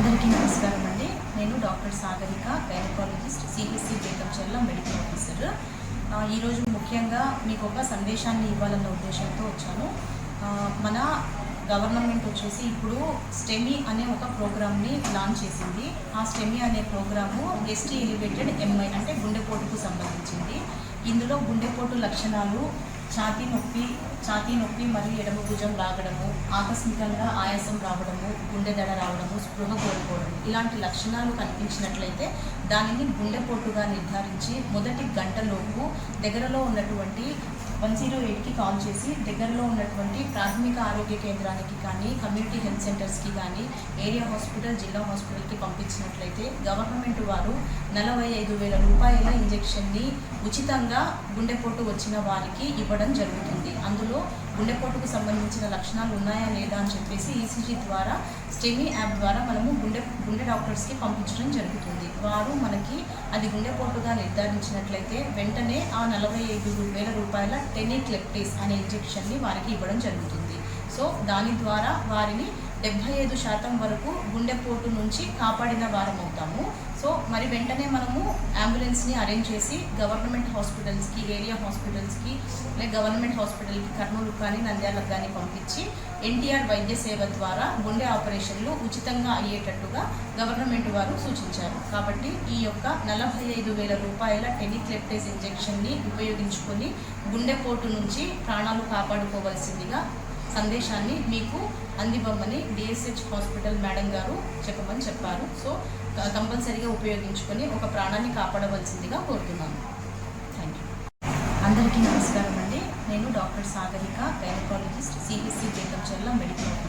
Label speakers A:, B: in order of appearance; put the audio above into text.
A: అందరికీ నమస్కారం అండి. నేను doctor Sagarika gynaecologist CSC Bethamcherla medical officer ఈరోజు ముఖ్యంగా మీకు ఒక సందేశాన్ని ఇవ్వాలన్న ఉద్దేశంతో వచ్చాను. మన గవర్నమెంట్ వచ్చేసి ఇప్పుడు స్టెమీ అనే ఒక ప్రోగ్రామ్ని లాంచ్ చేసింది. ఆ స్టెమీ అనే ప్రోగ్రాము ఎస్టీ ఎలివేటెడ్ ఎంఐ అంటే గుండెపోటుకు సంబంధించింది. ఇందులో గుండెపోటు లక్షణాలు ఛాతీ నొప్పి ఛాతీ నొప్పి మరియు ఎడమ భుజం లాగడము ఆకస్మికంగా ఆయాసం రావడము గుండె దడ రావడము స్పృహ కోల్పోవడం ఇలాంటి లక్షణాలు కనిపించినట్లయితే దానిని గుండెపోటుగా నిర్ధారించి మొదటి గంటలోపు దగ్గరలో ఉన్నటువంటి వన్ జీరో ఎయిట్కి కాల్ చేసి దగ్గరలో ఉన్నటువంటి ప్రాథమిక ఆరోగ్య కేంద్రానికి కానీ కమ్యూనిటీ హెల్త్ సెంటర్స్కి కానీ ఏరియా హాస్పిటల్ జిల్లా హాస్పిటల్కి పంపించినట్లయితే గవర్నమెంట్ వారు నలభై ఐదు వేల రూపాయల ఇంజెక్షన్ని ఉచితంగా గుండెపోటు వచ్చిన వారికి ఇవ్వడం జరుగుతుంది. అందులో గుండెపోటుకు సంబంధించిన లక్షణాలు ఉన్నాయా లేదా అని చెప్పేసి ఈసీజీ ద్వారా స్టెమీ యాప్ ద్వారా మనము గుండె గుండె డాక్టర్స్కి పంపించడం జరుగుతుంది. వారు మనకి అది గుండెపోటుగా నిర్ధారించినట్లయితే వెంటనే ఆ నలభై ఐదు వేల రూపాయల టెనిక్లెప్టిస్ అనే ఇంజెక్షన్ని వారికి ఇవ్వడం జరుగుతుంది. సో దాని ద్వారా వారిని డెబ్భై ఐదు శాతం వరకు గుండెపోటు నుంచి కాపాడిన వారం అవుతాము. సో మరి వెంటనే మనము అంబులెన్స్ని అరేంజ్ చేసి గవర్నమెంట్ హాస్పిటల్స్కి ఏరియా హాస్పిటల్స్కి లేక గవర్నమెంట్ హాస్పిటల్కి కర్నూలు కానీ నంద్యాలకు కానీ పంపించి ఎన్టీఆర్ వైద్య సేవ ద్వారా గుండె ఆపరేషన్లు ఉచితంగా అయ్యేటట్టుగా గవర్నమెంట్ వారు సూచించారు. కాబట్టి ఈ యొక్క నలభై ఐదు వేల రూపాయల టెనిక్లెప్టేస్ ఇంజెక్షన్ని ఉపయోగించుకొని గుండెపోటు నుంచి ప్రాణాలు కాపాడుకోవాల్సిందిగా సందేశాన్ని మీకు అందివ్వమని డిఎస్హెచ్ హాస్పిటల్ మేడం గారు చెప్పమని చెప్పారు. సో కంపల్సరిగా కంపల్సరీగా ఉపయోగించుకొని ఒక ప్రాణాన్ని కాపాడవలసిందిగా కోరుతున్నాను. థ్యాంక్ యూ అందరికీ నమస్కారం అండి నేను doctor Sagarika gynaecologist CSC Bethamcherla medical officer